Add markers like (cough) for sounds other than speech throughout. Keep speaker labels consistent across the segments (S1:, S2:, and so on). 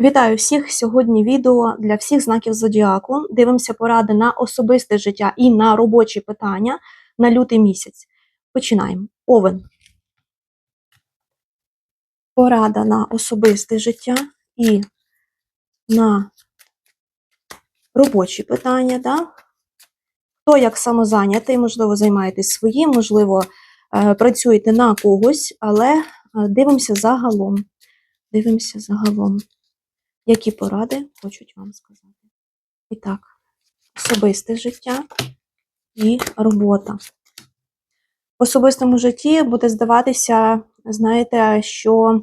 S1: Вітаю всіх! Сьогодні відео для всіх знаків зодіаку. Дивимося поради на особисте життя і на робочі питання на лютий місяць. Починаємо. Овен. Порада на особисте життя і на робочі питання. Да? Хто як самозайнятий, можливо, займаєтесь своїм, можливо, е, працюєте на когось, але е, дивимося загалом. Дивимося загалом які поради хочуть вам сказати. І так, особисте життя і робота. В особистому житті буде здаватися, знаєте, що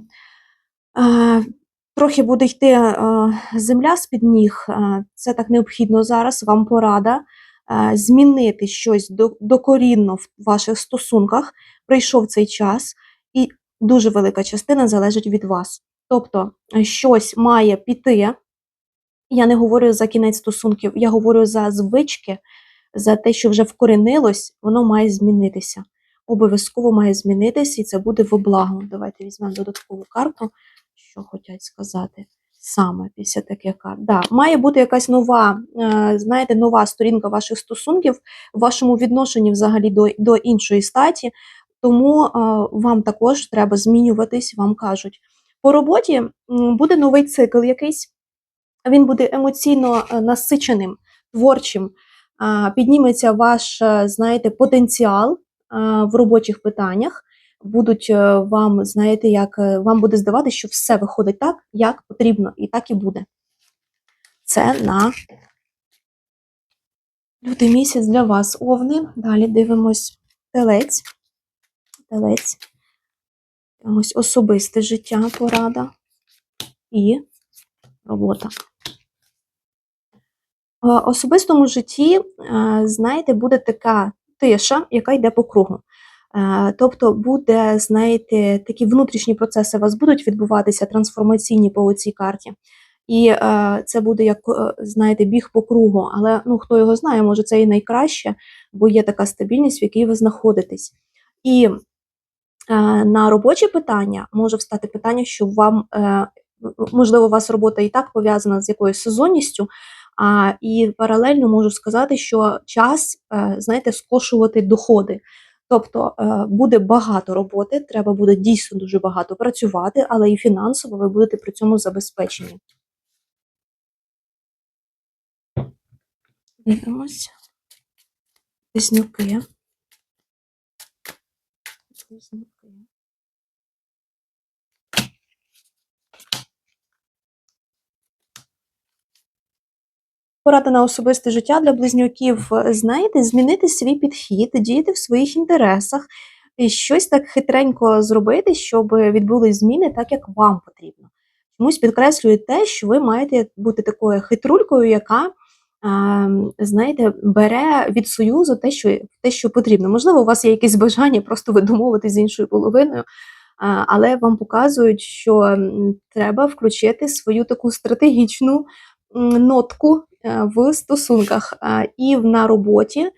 S1: е, трохи буде йти е, земля з-під ніг. Е, це так необхідно зараз, вам порада. е, Змінити щось докорінно в ваших стосунках, прийшов цей час, і дуже велика частина залежить від вас. Тобто е, щось має піти. Я не говорю за кінець стосунків, я говорю за звички, за те, що вже вкоренилось, воно має змінитися. Обов'язково має змінитися, і це буде во благо. Давайте візьмемо додаткову карту, що хочуть сказати саме після таких карт. Да, має бути якась нова, е, знаєте, нова сторінка ваших стосунків в вашому відношенні взагалі до, до іншої статі. Тому е, вам також треба змінюватись, вам кажуть. По роботі буде новий цикл якийсь, він буде емоційно е, насиченим, творчим. Підніметься ваш, е, знаєте, потенціал в робочих питаннях. Будуть е, вам, знаєте, як е, вам буде здаватися, що все виходить так, як потрібно, і так і буде. Це на лютий місяць для вас, овни. Далі дивимось телець. Телець. Дивимось особисте життя, порада і робота. В особистому житті, е, знаєте, буде така тиша, яка йде по кругу. Е, Тобто буде, знаєте, такі внутрішні процеси у вас будуть відбуватися трансформаційні по цій карті. І е, це буде як, знаєте, біг по кругу. Але ну, хто його знає, може це і найкраще, бо є така стабільність, в якій ви знаходитесь. І на робочі питання може встати питання, що вам, е, можливо, у вас робота і так пов'язана з якоюсь сезонністю, а, і паралельно можу сказати, що час, е, знаєте, скошувати доходи. Тобто е, буде багато роботи, треба буде дійсно дуже багато працювати, але і фінансово ви будете при цьому забезпечені. Дивимось. Близнюки. Близнюки. Порада на особисте життя для близнюків, знаєте, змінити свій підхід, діяти в своїх інтересах, і щось так хитренько зробити, щоб відбулись зміни так, як вам потрібно. Чомусь підкреслює те, що ви маєте бути такою хитрулькою, яка, знаєте, бере від союзу те, що, те, що потрібно. Можливо, у вас є якесь бажання просто ви з іншою половиною, але вам показують, що треба включити свою таку стратегічну нотку е, в стосунках і на роботі.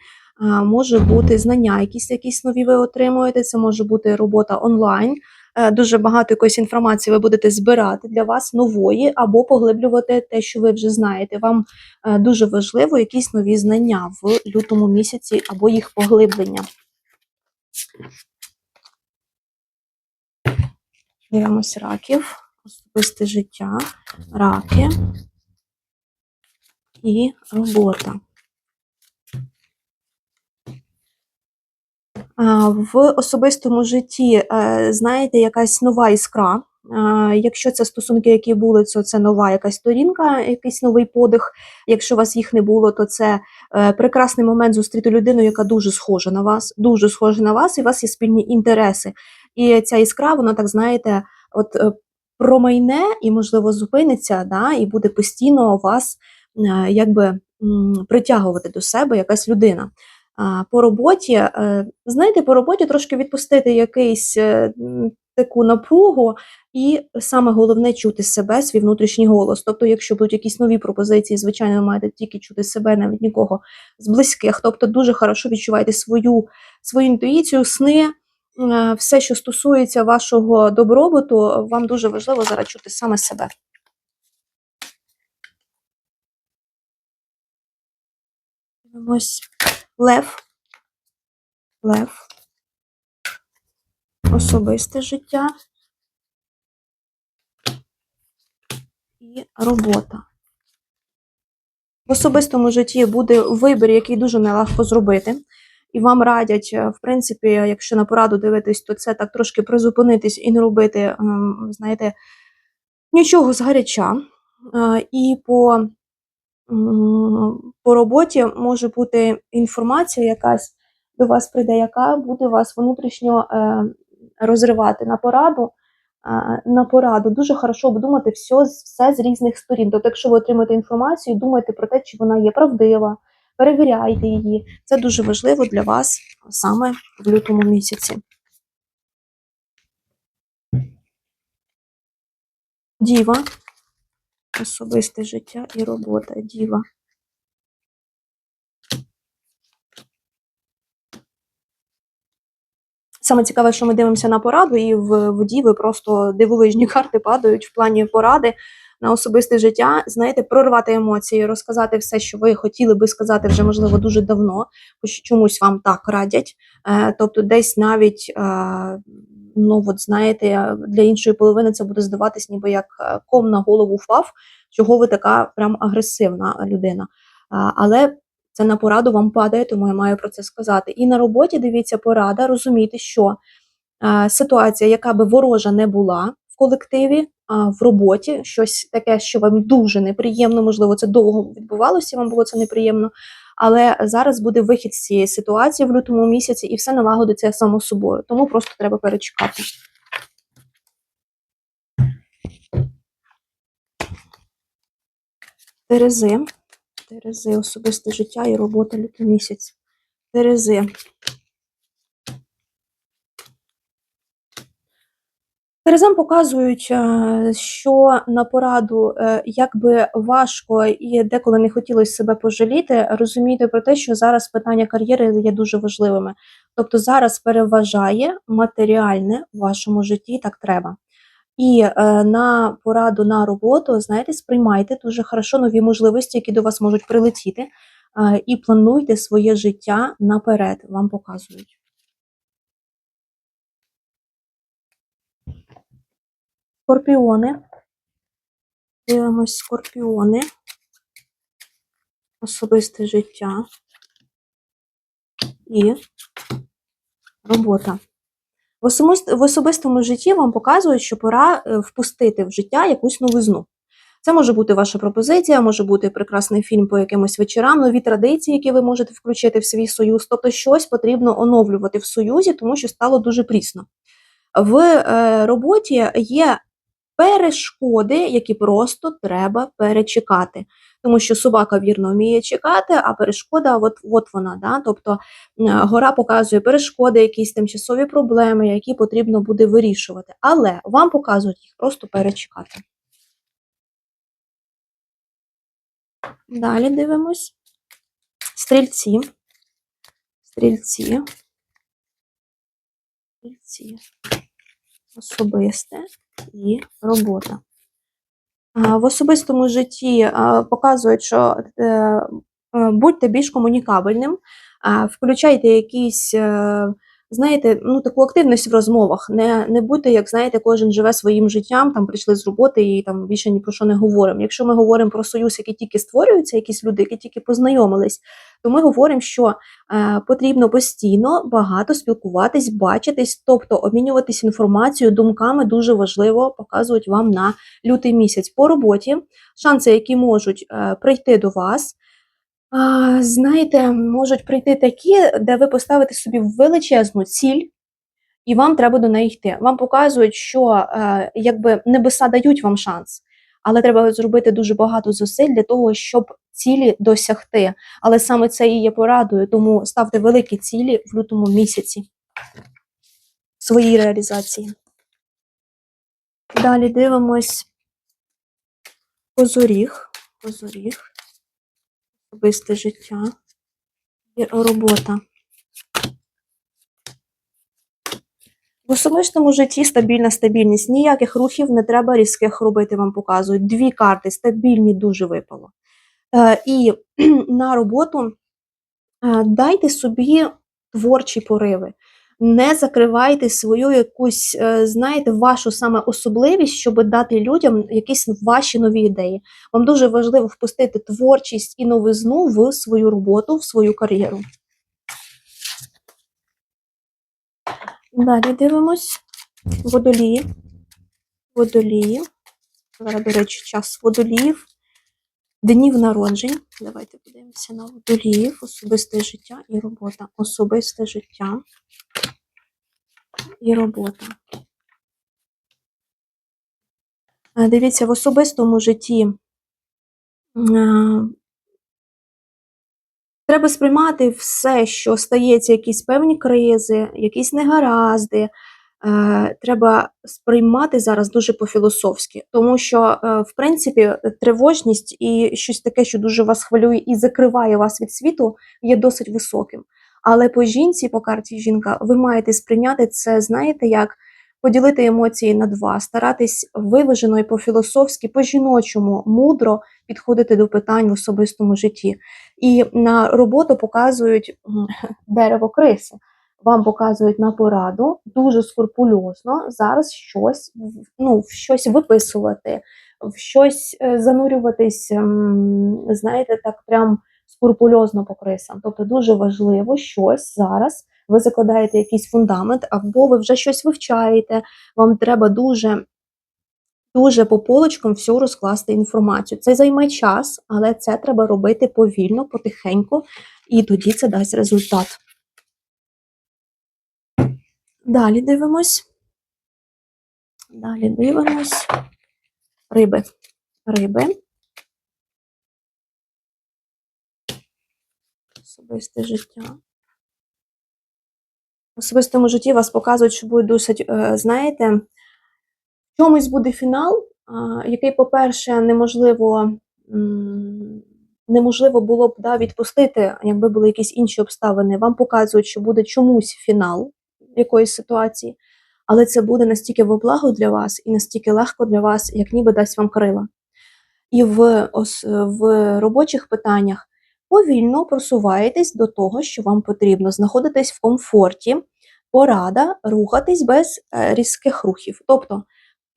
S1: Може бути знання, якісь якісь нові ви отримуєте. Це може бути робота онлайн. Е, Дуже багато якоїсь інформації ви будете збирати для вас нової, або поглиблювати те, що ви вже знаєте. Вам е, дуже важливо якісь нові знання в лютому місяці або їх поглиблення. Дивимось раків, особисте життя, раки і робота. В особистому житті, е, знаєте, якась нова іскра. Якщо це стосунки, які були, то це нова якась сторінка, якийсь новий подих. Якщо у вас їх не було, то це е, прекрасний момент зустріти людину, яка дуже схожа на вас, дуже схожа на вас, і у вас є спільні інтереси. І ця іскра, вона так знаєте, от е, промайне і, можливо, зупиниться, да, і буде постійно вас е, якби притягувати до себе якась людина по роботі, е, знаєте, по роботі трошки відпустити якийсь е, таку напругу, і саме головне чути себе, свій внутрішній голос. Тобто, якщо будуть якісь нові пропозиції, звичайно, ви маєте тільки чути себе, навіть нікого з близьких. Тобто, дуже хорошо відчувайте свою, свою інтуїцію, сни. Е, все, що стосується вашого добробуту, вам дуже важливо зараз чути саме себе. Ось. Лев. Лев. Особисте життя. І робота. В особистому житті буде вибір, який дуже нелегко зробити. І вам радять, е, в принципі, якщо на пораду дивитись, то це так трошки призупинитись і не робити, знаєте, нічого згаряча. Е, І по, по роботі може бути інформація якась до вас прийде, яка буде вас внутрішньо е, розривати на пораду. На пораду дуже хорошо обдумати все, все з різних сторін. Тобто, якщо ви отримаєте інформацію, думайте про те, чи вона є правдива, перевіряйте її. Це дуже важливо для вас саме в лютому місяці. Діва. Особисте життя і робота. Діва. Саме цікаве, що ми дивимося на пораду, і в, в Діви просто дивовижні (laughs) карти падають в плані поради на особисте життя. Знаєте, прорвати емоції, розказати все, що ви хотіли би сказати вже, можливо, дуже давно, бо чомусь вам так радять. Е, тобто, десь навіть, е, ну от знаєте, для іншої половини це буде здаватись, ніби як е, ком на голову впав, чого ви така прям агресивна людина. Але це на пораду вам падає, тому я маю про це сказати. І на роботі дивіться порада, розумійте, що е, ситуація, яка би ворожа не була в колективі, в роботі, щось таке, що вам дуже неприємно, можливо, це довго відбувалося, вам було це неприємно. Але зараз буде вихід з цієї ситуації в лютому місяці, і все налагодиться само собою. Тому просто треба перечекати. Терези. Терези, особисте життя і робота лютий місяць. Терези. Терезам показують, е, що на пораду, е, як би важко і деколи не хотілося себе пожаліти, розумійте про те, що зараз питання кар'єри є дуже важливими. Тобто зараз переважає матеріальне в вашому житті, так треба. І е, на пораду на роботу, знаєте, сприймайте дуже хорошо нові можливості, які до вас можуть прилетіти, і плануйте своє життя наперед, вам показують. Скорпіони. Дивимось скорпіони. Особисте життя і робота. В особистому житті вам показують, що пора е, впустити в життя якусь новизну. Це може бути ваша пропозиція, може бути прекрасний фільм по якимось вечорам, нові традиції, які ви можете включити в свій союз. Тобто щось потрібно оновлювати в союзі, тому що стало дуже прісно. В е, роботі є перешкоди, які просто треба перечекати. Тому що собака вірно вміє чекати, а перешкода, от, от вона. Да? Тобто гора показує перешкоди, якісь тимчасові проблеми, які потрібно буде вирішувати. Але вам показують їх просто перечекати. Далі дивимось. Стрільці. Стрільці. Стрільці. Особисте і робота. В особистому житті показують, що е, е, будьте більш комунікабельним, включайте якісь, е, знаєте, ну, таку активність в розмовах. Не, не будьте, як знаєте, кожен живе своїм життям, там прийшли з роботи і там більше ні про що не говоримо. Якщо ми говоримо про союз, який тільки створюється, якісь люди, які тільки познайомились, то ми говоримо, що е, потрібно постійно багато спілкуватись, бачитись, тобто обмінюватись інформацією, думками дуже важливо показують вам на лютий місяць по роботі. Шанси, які можуть е, прийти до вас. А, знаєте, можуть прийти такі, де ви поставите собі величезну ціль, і вам треба до неї йти. Вам показують, що е, якби небеса дають вам шанс, але треба зробити дуже багато зусиль для того, щоб цілі досягти. Але саме це і є порадою, тому ставте великі цілі в лютому місяці своїй реалізації. Далі дивимось козоріг. Козоріг особисте життя і робота. В особистому житті стабільна стабільність. Ніяких рухів не треба різких робити, вам показують. Дві карти стабільні дуже випало. Е, і на роботу Е, Дайте собі творчі пориви. Не закривайте свою якусь, е, знаєте, вашу саме особливість, щоб дати людям якісь ваші нові ідеї. Вам дуже важливо впустити творчість і новизну в свою роботу, в свою кар'єру. Далі дивимось. Водолії. Водолії. Зараз, до речі, час водоліїв. Днів народжень. Давайте подивимося на водоліїв, особисте життя і робота. Особисте життя і робота. Е, Дивіться, в особистому житті е, треба сприймати все, що стається, якісь певні кризи, якісь негаразди. Е, Треба сприймати зараз дуже по-філософськи, тому що, е, в принципі, тривожність і щось таке, що дуже вас хвилює і закриває вас від світу, є досить високим. Але по жінці, по карті жінка, ви маєте сприйняти це, знаєте, як поділити емоції на два, старатись виважено і по-філософськи, по-жіночому, мудро підходити до питань в особистому житті. І на роботу показують дерево криси. Вам показують на пораду дуже скрупульозно зараз щось ну, щось виписувати, в щось е, занурюватись, ем, знаєте, так прям скрупульозно по крисам. Тобто дуже важливо щось зараз. Ви закладаєте якийсь фундамент, або ви вже щось вивчаєте. Вам треба дуже, дуже по полочкам всю розкласти інформацію. Це займе час, але це треба робити повільно, потихеньку, і тоді це дасть результат. Далі дивимось. Далі дивимось. Риби. Риби. Особисте життя. В особистому житті вас показують, що буде досить, е, знаєте, в чомусь буде фінал, який, по-перше, неможливо, неможливо було б да, відпустити, якби були якісь інші обставини. Вам показують, що буде чомусь фінал якоїсь ситуації, але це буде настільки в благо для вас і настільки легко для вас, як ніби дасть вам крила. І в, ос- в робочих питаннях повільно просуваєтесь до того, що вам потрібно, знаходитесь в комфорті, порада рухатись без е, різких рухів. Тобто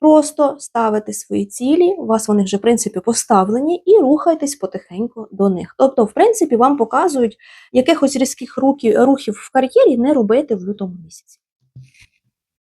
S1: просто ставите свої цілі, у вас вони вже, в принципі, поставлені, і рухайтесь потихеньку до них. Тобто, в принципі, вам показують якихось різких рухів в кар'єрі не робити в лютому місяці.